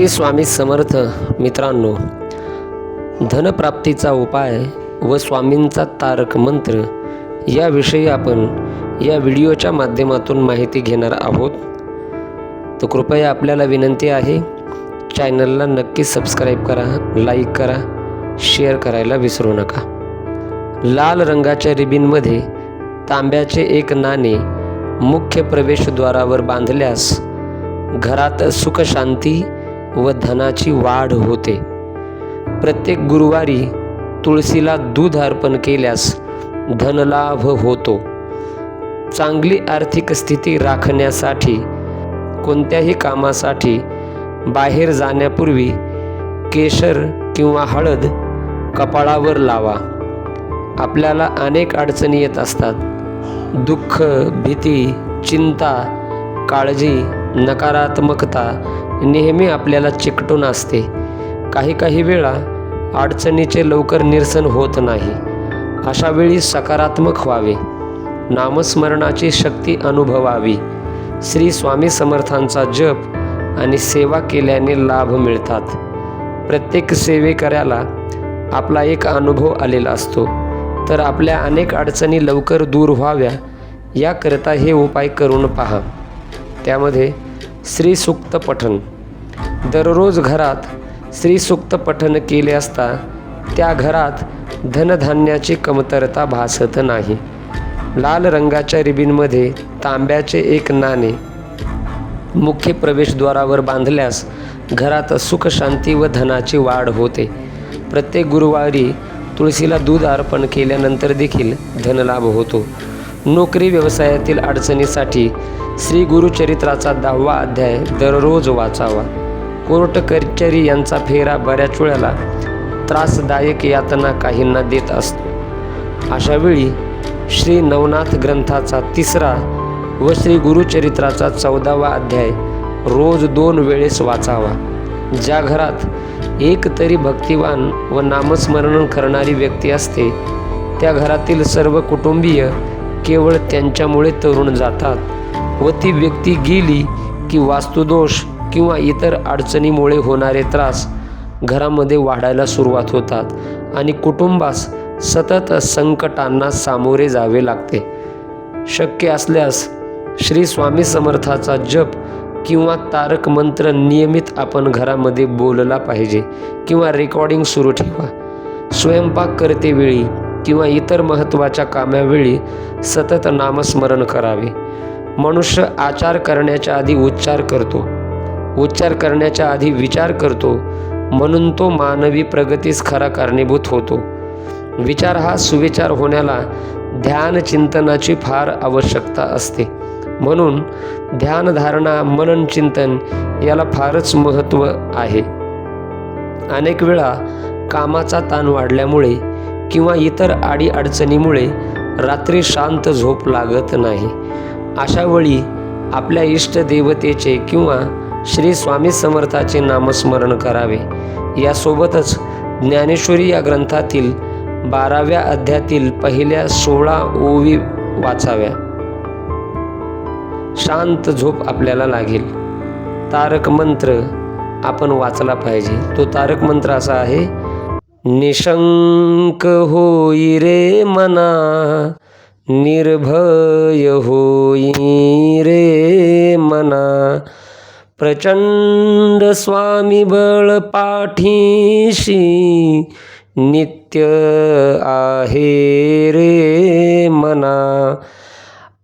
श्री स्वामी समर्थ मित्रांनो धनप्राप्तीचा उपाय व स्वामींचा तारक मंत्र याविषयी आपण या व्हिडिओच्या माध्यमातून माहिती घेणार आहोत. तर कृपया आपल्याला विनंती आहे चॅनलला नक्की सबस्क्राईब करा लाईक करा शेअर करायला विसरू नका. लाल रंगाच्या रिबिनमध्ये तांब्याचे एक नाणे मुख्य प्रवेशद्वारावर बांधल्यास घरात सुखशांती व धनाची वाढ होते. प्रत्येक गुरुवारी तुळशीला दूध अर्पण केल्यास धनलाभ होतो. चांगली आर्थिक स्थिती राखण्यासाठी कोणत्याही कामासाठी बाहेर जाण्यापूर्वी केशर किंवा हळद कपाळावर लावा. आपल्याला अनेक अडचणी येत असतात. दुःख भीती चिंता काळजी नकारात्मकता नेहमी आपल्याला चिकटून असते. काही काही वेळा अडचणीचे लवकर निरसन होत नाही. अशा वेळी सकारात्मक व्हावे. नामस्मरणाची शक्ती अनुभवावी. श्री स्वामी समर्थांचा जप आणि सेवा केल्याने लाभ मिळतात. प्रत्येक सेवेकऱ्याला आपला एक अनुभव आलेला असतो. तर आपल्या अनेक अडचणी लवकर दूर व्हाव्या याकरता हे उपाय करून पहा. त्यामध्ये श्रीसुक्त पठण. दररोज घरात श्रीसुक्त पठण केले असता त्या घरात धनधान्याची कमतरता भासत नाही. लाल रंगाच्या रिबिनमध्ये तांब्याचे एक नाणे मुख्य प्रवेशद्वारावर बांधल्यास घरात सुखशांती व धनाची वाढ होते. प्रत्येक गुरुवारी तुळशीला दूध अर्पण केल्यानंतर देखील धनलाभ होतो. नोकरी व्यवसायातील अडचणीसाठी श्री गुरुचरित्राचा दहावा अध्याय दररोज वाचावा. कोर्ट कचेरी यांचा फेरा बऱ्याच वेळेला त्रासदायक यातना काहींना देत असतो. अशावेळी श्री नवनाथ ग्रंथाचा तिसरा व श्री गुरुचरित्राचा चौदावा अध्याय रोज दोन वेळेस वाचावा. ज्या घरात एक तरी भक्तिवान व नामस्मरण करणारी व्यक्ती असते त्या घरातील सर्व कुटुंबीय केवळ त्यांच्यामुळे तरुण जातात व ती व्यक्ती गेली की वास्तुदोष किंवा इतर अडचणीमुळे होणारे त्रास घरामध्ये वाढायला सुरुवात होतात आणि कुटुंबास सतत संकटांना सामोरे जावे लागते. शक्य असल्यास श्री स्वामी समर्थाचा जप किंवा तारक मंत्र नियमित आपण घरामध्ये बोलला पाहिजे किंवा रेकॉर्डिंग सुरू ठेवा. स्वयंपाक करते वेळी किंवा इतर महत्त्वाच्या कामावेळी सतत नामस्मरण करावे. मनुष्य आचार करण्याच्या आधी उच्चार करतो. उच्चार करण्याच्या आधी विचार करतो म्हणून तो मानवी प्रगतीस खरा कारणीभूत होतो. विचार हा सुविचार होण्याला ध्यान चिंतनाची फार आवश्यकता असते. म्हणून ध्यानधारणा मनन चिंतन याला फारच महत्त्व आहे. अनेक वेळा कामाचा ताण वाढल्यामुळे किंवा इतर अडीअडचणीमुळे रात्री शांत झोप लागत नाही. अशावेळी आपल्या इष्टदेवतेचे किंवा श्री स्वामी समर्थाचे नामस्मरण करावे. यासोबतच ज्ञानेश्वरी या ग्रंथातील बाराव्या अध्यातील पहिल्या सोळा ओवी वाचाव्या. शांत झोप आपल्याला लागेल. तारक मंत्र आपण वाचला पाहिजे. तो तारक मंत्र असा आहे निशंक होई रे मना निर्भय होई रे मना। प्रचंड स्वामी बळ पाठीशी नित्य आहे रे मना।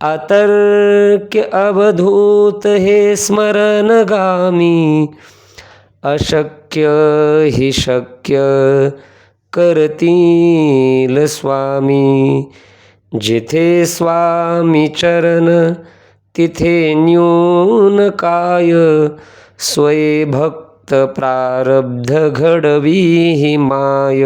अतर्क्य अवधूत हे स्मरणगामी अशक्य हि शक्य करतील स्वामी. जिथे स्वामी चरण तिथे न्यून काय? स्वये भक्त प्रारब्ध घडवी ही माय.